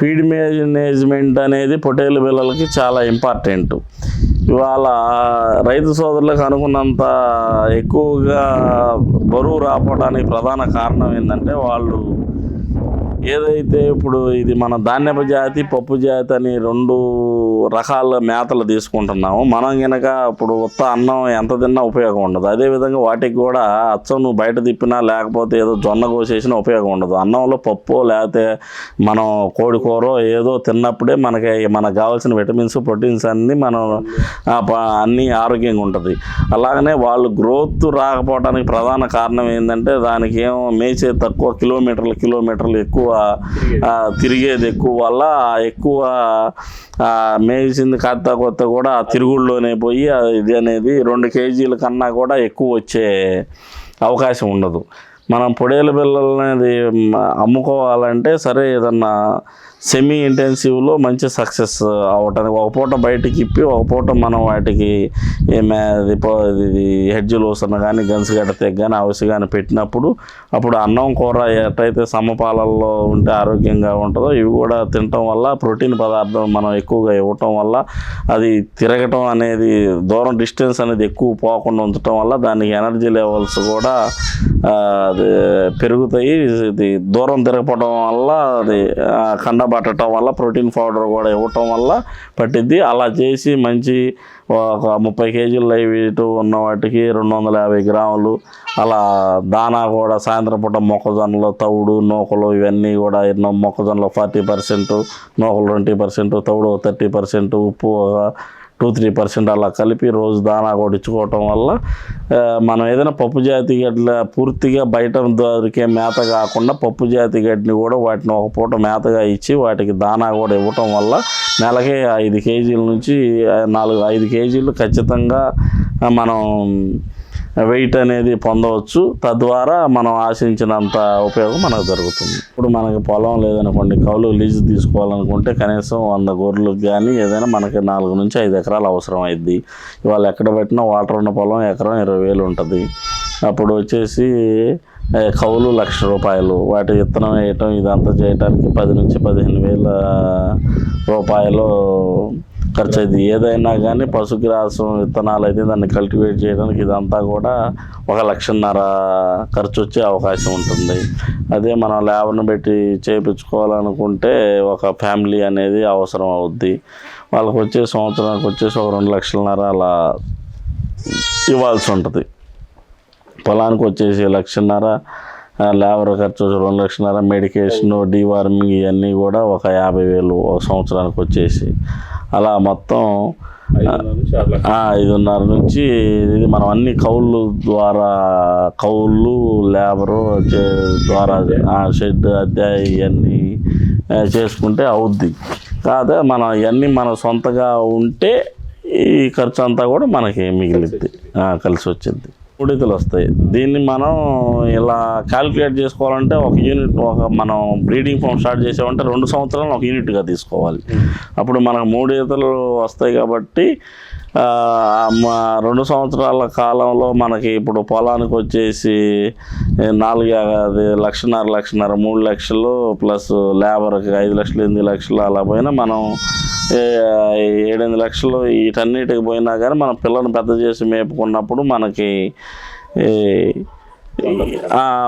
Feed management అనేది పొటేలు పిల్లలకి చాలా ఇంపార్టెంట్. ఇవాళ రైతు సోదరులకు అనుకున్నంత ఎక్కువగా బరువు రాపోవడానికి ప్రధాన కారణం ఏంటంటే వాళ్ళు ఏదైతే ఇప్పుడు ఇది మన ధాన్యపు జాతి పప్పు జాతి అని రెండు రకాల మేతలు తీసుకుంటున్నాము మనం గనక ఇప్పుడు ఉత్త అన్నం ఎంత తిన్నా ఉపయోగం ఉండదు. అదేవిధంగా వాటికి కూడా అచ్చం నువ్వు బయట తిప్పినా లేకపోతే ఏదో జొన్న కోసేసినా ఉపయోగం ఉండదు. అన్నంలో పప్పు లేకపోతే మనం కోడి కూర ఏదో తిన్నప్పుడే మనకి మనకు కావాల్సిన విటమిన్స్ ప్రోటీన్స్ అన్నీ మనం అన్నీ ఆరోగ్యంగా ఉంటుంది. అలాగనే వాళ్ళు గ్రోత్ రాకపోవడానికి ప్రధాన కారణం ఏంటంటే దానికి ఏమో మేసే తక్కువ కిలోమీటర్లు కిలోమీటర్లు ఎక్కువ ఆ, తిరిగేది ఎక్కువ వల్ల ఎక్కువ మేసింది కాస్త కొత్త కూడా తిరుగుళ్ళలోనే పోయి ఇది అనేది రెండు కేజీల కన్నా కూడా ఎక్కువ వచ్చే అవకాశం ఉండదు. మనం పొడేల పిల్లలనేది అమ్ముకోవాలంటే సరే ఏదన్నా సెమీ ఇంటెన్సివ్లో మంచి సక్సెస్ అవటానికి ఒక పూట బయటికి ఇప్పి ఒక పూట మనం వాటికి ఇది హెడ్జ్ లోసన కానీ గన్స్ గడ్డతే కానీ అవసి కానీ పెట్టినప్పుడు అప్పుడు అన్నం కూర ఎట్టయితే సమపాలల్లో ఉంటే ఆరోగ్యంగా ఉంటుందో ఇవి కూడా తినటం వల్ల ప్రోటీన్ పదార్థం మనం ఎక్కువగా ఇవ్వటం వల్ల అది తిరగటం అనేది దూరం డిస్టెన్స్ అనేది ఎక్కువ పోకుండా ఉంచటం వల్ల దానికి ఎనర్జీ లెవెల్స్ కూడా అది పెరుగుతాయి. ఇది దూరం తిరగపడం వల్ల అది కండ పట్టడం వల్ల ప్రోటీన్ పౌడర్ కూడా ఇవ్వటం వల్ల పట్టిద్ది. అలా చేసి మంచి ఒక ముప్పై కేజీలు లైవ్ ఇటు ఉన్న వాటికి రెండు వందల యాభై గ్రాములు. అలా దానా కూడా సాయంత్రం పూట మొక్కజొన్నలు తవుడు నూకలు ఇవన్నీ కూడా ఎన్నో మొక్కజొన్నలు ఫార్టీ పర్సెంట్ నూకలు ట్వంటీ పర్సెంట్ తవుడు థర్టీ పర్సెంట్ ఉప్పు ఒక టూ త్రీ పర్సెంట్ అలా కలిపి రోజు దానా కూడా ఇచ్చుకోవటం వల్ల మనం ఏదైనా పప్పు జాతి గడ్ల పూర్తిగా బయట దొరికే మేత కాకుండా పప్పు జాతి గడ్డిని కూడా వాటిని ఒక పూట మేతగా ఇచ్చి వాటికి దానా కూడా ఇవ్వటం వల్ల నెలకి ఐదు కేజీల నుంచి నాలుగు ఐదు కేజీలు ఖచ్చితంగా మనం వెయిట్ అనేది పొందవచ్చు. తద్వారా మనం ఆశించినంత ఉపయోగం మనకు జరుగుతుంది ఇప్పుడు మనకి పొలం లేదనుకోండి కౌలు లీజు తీసుకోవాలనుకుంటే కనీసం వంద గొర్రెలకు కానీ ఏదైనా మనకి నాలుగు నుంచి ఐదు ఎకరాలు అవసరం అయింది ఇవాళ ఎక్కడ పెట్టినా వాటర్ ఉన్న పొలం ఎకరం ఇరవై వేలు ఉంటుంది. అప్పుడు వచ్చేసి కౌలు లక్ష రూపాయలు వాటి విత్తనం వేయటం ఇదంతా చేయడానికి పది నుంచి పదిహేను వేల రూపాయలు ఖర్చు అయితే ఏదైనా కానీ పశుగ్రాసం విత్తనాలు అయితే దాన్ని కల్టివేట్ చేయడానికి ఇదంతా కూడా ఒక లక్షన్నర ఖర్చు వచ్చే అవకాశం ఉంటుంది. అదే మనం ల్యాబ్ను పెట్టి చేయించుకోవాలనుకుంటే ఒక ఫ్యామిలీ అనేది అవసరం అవుద్ది. వాళ్ళకి వచ్చే సంవత్సరానికి వచ్చేసి ఒక రెండు లక్షలన్నర అలా ఇవ్వాల్సి ఉంటుంది. పొలానికి వచ్చేసి లక్షన్నర లేబర్ ఖర్చు వచ్చి రెండు లక్షన్నర మెడికేషన్ డీవార్మింగ్ ఇవన్నీ కూడా ఒక యాభై వేలు ఒక సంవత్సరానికి వచ్చేసి అలా మొత్తం ఐదున్నర నుంచి ఇది మనం అన్ని కౌళ్ళు ద్వారా కౌళ్ళు లేబరు ద్వారా ఆ, షెడ్ అద్దె ఇవన్నీ చేసుకుంటే అవుద్ది. కాదే మనం ఇవన్నీ మన సొంతగా ఉంటే ఈ ఖర్చు అంతా కూడా మనకి మిగిలిద్ది. కలిసి వచ్చింది ఉడితలు వస్తాయి. దీన్ని మనం ఇలా క్యాలిక్యులేట్ చేసుకోవాలంటే ఒక యూనిట్ ఒక మనం బ్రీడింగ్ ఫామ్ స్టార్ట్ చేసామంటే రెండు సంవత్సరాలు ఒక యూనిట్గా తీసుకోవాలి. అప్పుడు మనకు మూడు ఈతలు వస్తాయి కాబట్టి మా రెండు సంవత్సరాల కాలంలో మనకి ఇప్పుడు పొలానికి వచ్చేసి నాలుగు అది లక్షన్నర లక్షన్నర మూడు లక్షలు ప్లస్ లేబర్కి ఐదు లక్షలు ఎనిమిది లక్షలు అలా పోయినా మనం ఏడెనిమిది లక్షలు వీటన్నిటికి పోయినా కానీ మన పిల్లల్ని పెద్ద చేసి మేపుకున్నప్పుడు మనకి ఈ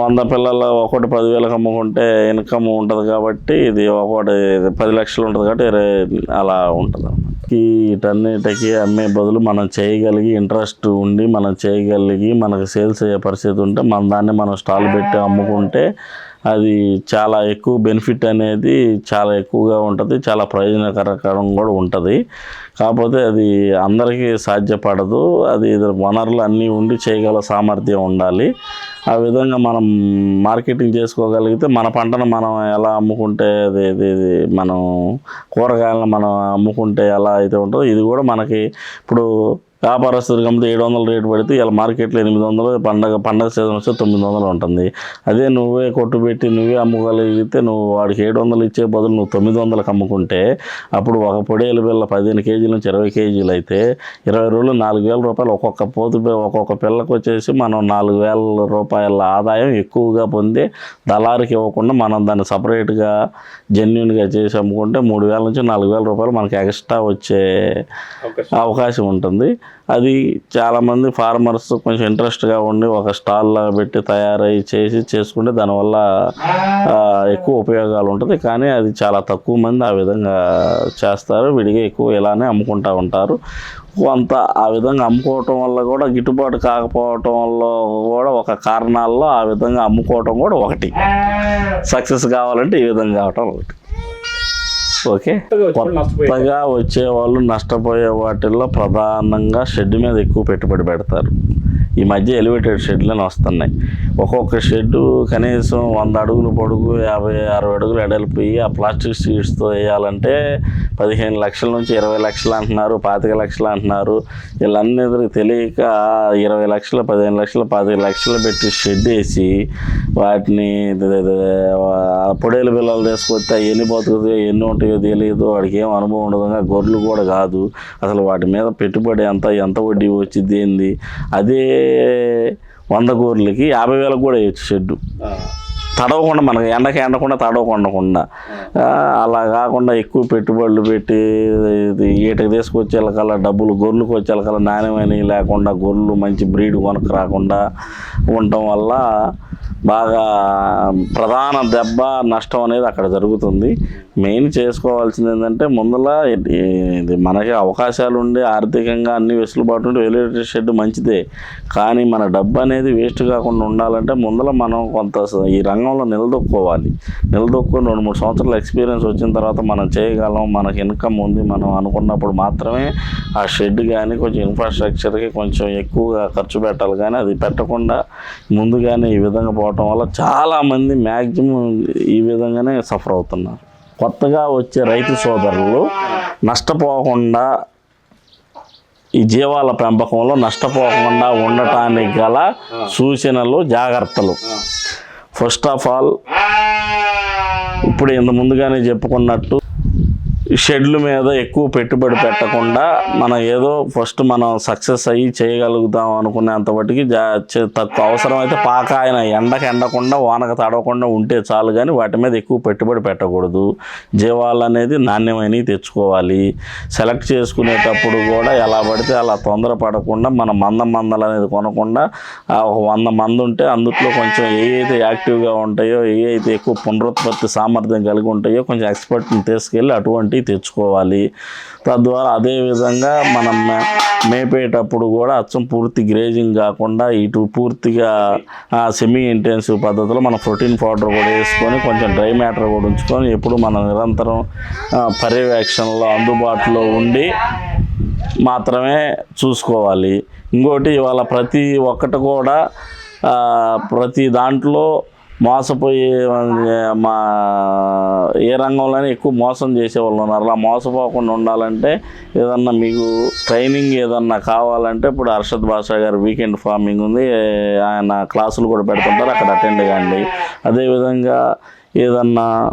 వంద పిల్లలు ఒకటి పదివేలకు అమ్ముకుంటే ఇన్కమ్ ఉంటుంది కాబట్టి ఇది ఒకటి పది లక్షలు ఉంటుంది కాబట్టి ఇరవై అలా ఉంటుంది వీటన్నిటికీ అమ్మే బదులు మనం చేయగలిగి ఇంట్రెస్ట్ ఉండి మనం చేయగలిగి మనకు సేల్స్ అయ్యే పరిస్థితి ఉంటే మన దాన్ని మనం స్టాల్ పెట్టి అమ్ముకుంటే అది చాలా ఎక్కువ బెనిఫిట్ అనేది చాలా ఎక్కువగా ఉంటుంది చాలా ప్రయోజనకరం కూడా ఉంటుంది. కాకపోతే అది అందరికీ సాధ్యపడదు అది వనరులు అన్నీ ఉండి చేయగల సామర్థ్యం ఉండాలి. ఆ విధంగా మనం మార్కెటింగ్ చేసుకోగలిగితే మన పంటను మనం ఎలా అమ్ముకుంటే అది ఇది మనం కూరగాయలను మనం అమ్ముకుంటే ఎలా అయితే ఉంటుందో ఇది కూడా మనకి ఇప్పుడు వ్యాపారస్తుడికి అమ్మితే ఏడు వందలు రేటు పెడితే ఇలా మార్కెట్లో ఎనిమిది వందలు పండగ పండగ సీజన్ వస్తే తొమ్మిది వందలు ఉంటుంది. అదే నువ్వే కొట్టు పెట్టి నువ్వే అమ్ముకోగలిగితే నువ్వు వాడికి ఏడు వందలు ఇచ్చే బదులు నువ్వు తొమ్మిది వందలకు అమ్ముకుంటే అప్పుడు ఒక పొడేలు బిల్ల పదిహేను కేజీల నుంచి ఇరవై కేజీలు అయితే ఇరవై రోజులు నాలుగు వేల రూపాయలు ఒక్కొక్క పోతు ఒక్కొక్క పిల్లకు వచ్చేసి మనం నాలుగు వేల రూపాయల ఆదాయం ఎక్కువగా పొంది దళారికి ఇవ్వకుండా మనం దాన్ని సపరేట్గా జెన్యున్గా చేసి అమ్ముకుంటే మూడు వేల నుంచి నాలుగు వేల రూపాయలు మనకి ఎక్స్ట్రా వచ్చే అవకాశం ఉంటుంది. అది చాలామంది ఫార్మర్స్ కొంచెం ఇంట్రెస్ట్గా ఉండి ఒక స్టాల్లా పెట్టి తయారై చేసి చేసుకుంటే దానివల్ల ఎక్కువ ఉపయోగాలు ఉంటుంది. కానీ అది చాలా తక్కువ మంది ఆ విధంగా చేస్తారు. విడిగా ఎక్కువ ఇలానే అమ్ముకుంటూ ఉంటారు. కొంత ఆ విధంగా అమ్ముకోవటం వల్ల కూడా గిట్టుబాటు కాకపోవటం వల్ల కూడా ఒక కారణాల్లో ఆ విధంగా అమ్ముకోవటం కూడా ఒకటి. సక్సెస్ కావాలంటే ఈ విధంగా కావటం ఒకటి. ఓకే. కొత్తగా వచ్చే వాళ్ళు నష్టపోయే వాటిల్లో ప్రధానంగా షెడ్ మీద ఎక్కువ పెట్టుబడి పెడతారు. ఈ మధ్య ఎలివేటెడ్ షెడ్లను వస్తున్నాయి. ఒక్కొక్క షెడ్ కనీసం వంద అడుగులు పొడుగు యాభై అరవై అడుగులు ఎడలిపోయి ఆ ప్లాస్టిక్ షీట్స్తో వేయాలంటే పదిహేను లక్షల నుంచి ఇరవై లక్షలు అంటున్నారు పాతిక లక్షలు అంటున్నారు. వీళ్ళన్నీ తెలియక ఇరవై లక్షలు పదిహేను లక్షలు పాతిక లక్షలు పెట్టి షెడ్ వేసి వాటిని పొడేలు పిల్లలు తీసుకొస్తే ఎన్ని బతుకుతాయో ఎన్ని ఉంటాయో తెలియదు. వాడికి ఏం అనుభవం ఉండదు. గొర్రెలు కూడా కాదు. అసలు వాటి మీద పెట్టుబడి ఎంత ఎంత వడ్డీ వచ్చింది ఏంది? అదే వంద గొర్రెలకి యాభై వేలకు కూడా వేయచ్చు షెడ్డు. తడవకుండా మనకి ఎండకి ఎండకుండా తడవకుండా ఆ, అలా కాకుండా ఎక్కువ పెట్టుబడులు పెట్టి ఈటకి తీసుకొచ్చేళ్ళకల్లా డబ్బులు గొర్రెలకు వచ్చేళ్ళకల్లా నాణ్యమైనవి లేకుండా గొర్రెలు మంచి బ్రీడ్ కొనకు రాకుండా ఉండటం వల్ల బాగా ప్రధాన దెబ్బ నష్టం అనేది అక్కడ జరుగుతుంది. మెయిన్ చేసుకోవాల్సింది ఏంటంటే ముందల ఇది మనకి అవకాశాలు ఉండి ఆర్థికంగా అన్ని వెసులుబాటు ఉండి వెలివేటెడ్ షెడ్ మంచిదే. కానీ మన డబ్బు అనేది వేస్ట్ కాకుండా ఉండాలంటే ముందల మనం కొంత స- ఈ రంగంలో నిలదొక్కోవాలి నిలదొక్కుని రెండు మూడు సంవత్సరాల ఎక్స్పీరియన్స్ వచ్చిన తర్వాత మనం చేయగలం మనకి ఇన్కమ్ ఉంది మనం అనుకున్నప్పుడు మాత్రమే ఆ షెడ్ కానీ కొంచెం ఇన్ఫ్రాస్ట్రక్చర్కి కొంచెం ఎక్కువగా ఖర్చు పెట్టాలి. కానీ అది పెట్టకుండా ముందుగానే ఈ విధంగా పోవడం పోవటం వల్ల చాలామంది మ్యాక్సిమం ఈ విధంగానే సఫర్ అవుతున్నారు. కొత్తగా వచ్చే రైతు సోదరులు నష్టపోకుండా ఈ జీవాల పెంపకంలో నష్టపోకుండా ఉండటానికి గల సూచనలు జాగ్రత్తలు. ఫస్ట్ ఆఫ్ ఆల్ ఇప్పుడు ఇంత ముందుగానే చెప్పుకున్నట్టు షెడ్ల మీద ఎక్కువ పెట్టుబడి పెట్టకుండా మనం ఏదో ఫస్ట్ మనం సక్సెస్ అయ్యి చేయగలుగుతాం అనుకునేంత మట్టుకి జా అవసరం అయితే అవసరమైతే పాక ఆయన ఎండకు ఎండకుండా వానకు తడవకుండా ఉంటే చాలు కానీ వాటి మీద ఎక్కువ పెట్టుబడి పెట్టకూడదు. జీవాలు అనేది నాణ్యమైనవి తెచ్చుకోవాలి. సెలెక్ట్ చేసుకునేటప్పుడు కూడా ఎలా పడితే అలా తొందరపడకుండా మన మంద మందలు అనేది కొనకుండా ఒక వంద మంది ఉంటే అందుట్లో కొంచెం ఏ అయితే యాక్టివ్గా ఉంటాయో ఏ అయితే ఎక్కువ పునరుత్పత్తి సామర్థ్యం కలిగి ఉంటాయో కొంచెం ఎక్స్పర్ట్ని తీసుకెళ్ళి అటువంటి అటువంటివి తెచ్చుకోవాలి. తద్వారా అదేవిధంగా మనం మేపేటప్పుడు కూడా అచ్చం పూర్తి గ్రేజింగ్ కాకుండా ఇటు పూర్తిగా సెమీ ఇంటెన్సివ్ పద్ధతిలో మనం ప్రోటీన్ పౌడర్ కూడా వేసుకొని కొంచెం డ్రై మ్యాటర్ కూడా ఉంచుకొని ఎప్పుడు మనం నిరంతరం పర్యవేక్షణలో అందుబాటులో ఉండి మాత్రమే చూసుకోవాలి. ఇంకోటి ఇవాళ ప్రతి ఒక్కటి కూడా ప్రతి దాంట్లో మోసపోయి మా ఏ రంగంలోనే ఎక్కువ మోసం చేసేవాళ్ళు ఉన్నారు. అలా మోసపోకుండా ఉండాలంటే ఏదన్నా మీకు ట్రైనింగ్ ఏదన్నా కావాలంటే ఇప్పుడు హర్షద్ బాషా గారు వీకెండ్ ఫార్మింగ్ ఉంది. ఆయన క్లాసులు కూడా పెడుతుంటారు అక్కడ అటెండ్ కాండి అదేవిధంగా ఏదన్నా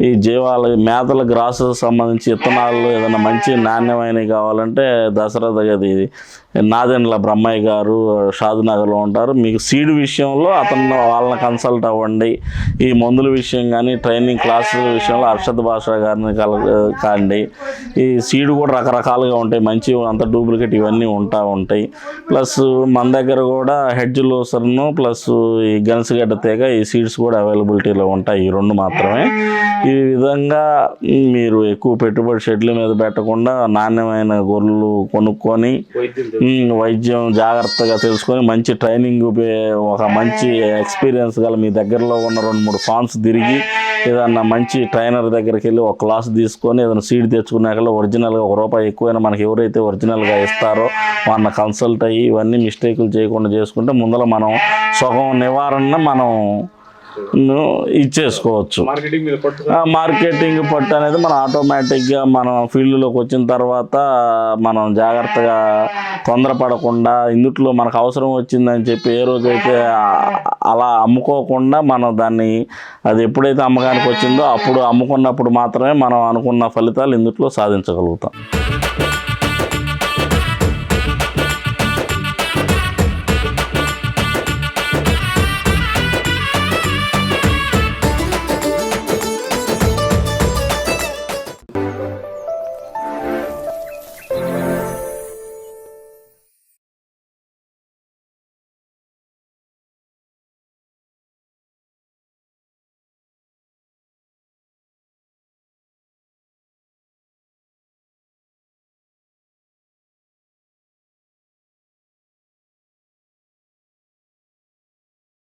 ఈ జీవాల మేతల గ్రాసులకు సంబంధించి విత్తనాలు ఏదైనా మంచి నాణ్యమైనవి కావాలంటే దసరా గది నాదెండ్ల బ్రహ్మయ్య గారు షాదునగర్లో ఉంటారు. మీకు సీడ్ విషయంలో అతను వాళ్ళని కన్సల్ట్ అవ్వండి. ఈ మందుల విషయం కానీ ట్రైనింగ్ క్లాసుల విషయంలో అర్షద్ భాష గారిని కల కాండి. ఈ సీడ్ కూడా రకరకాలుగా ఉంటాయి. మంచి అంత డూప్లికేట్ ఇవన్నీ ఉంటా ఉంటాయి. ప్లస్ మన దగ్గర కూడా హెడ్జ్ లోసర్ను ప్లస్ ఈ గన్స్గడ్డ తీగ ఈ సీడ్స్ కూడా అవైలబిలిటీలో ఉంటాయి. ఈ రెండు మాత్రమే. ఈ విధంగా మీరు ఎక్కువ పెట్టుబడి షెడ్ల మీద పెట్టకుండా నాణ్యమైన గొర్రెలు కొనుక్కొని వైద్యం జాగ్రత్తగా తెలుసుకొని మంచి ట్రైనింగ్ ఒక మంచి ఎక్స్పీరియన్స్ గల మీ దగ్గరలో ఉన్న రెండు మూడు ఫార్మ్స్ తిరిగి ఏదన్నా మంచి ట్రైనర్ దగ్గరికి వెళ్ళి ఒక క్లాస్ తీసుకొని ఏదైనా సీడ్ తెచ్చుకున్నాక ఒరిజినల్గా ఒక రూపాయి ఎక్కువైనా మనకి ఎవరైతే ఒరిజినల్గా ఇస్తారో వాళ్ళని కన్సల్ట్ అయ్యి ఇవన్నీ మిస్టేకులు చేయకుండా చేసుకుంటే ముందర మనం సగం నివారణ మనం ఇచ్చేసుకోవచ్చు. మార్కెటింగ్ పట్టు ఆ మార్కెటింగ్ పట్టు అనేది మనం ఆటోమేటిక్గా మనం ఫీల్డ్లోకి వచ్చిన తర్వాత మనం జాగ్రత్తగా తొందరపడకుండా ఇందుట్లో మనకు అవసరం వచ్చిందని చెప్పి ఏ రోజైతే అలా అమ్ముకోకుండా మనం దాన్ని అది ఎప్పుడైతే అమ్మకానికి వచ్చిందో అప్పుడు అమ్ముకున్నప్పుడు మాత్రమే మనం అనుకున్న ఫలితాలు ఇందుట్లో సాధించగలుగుతాం.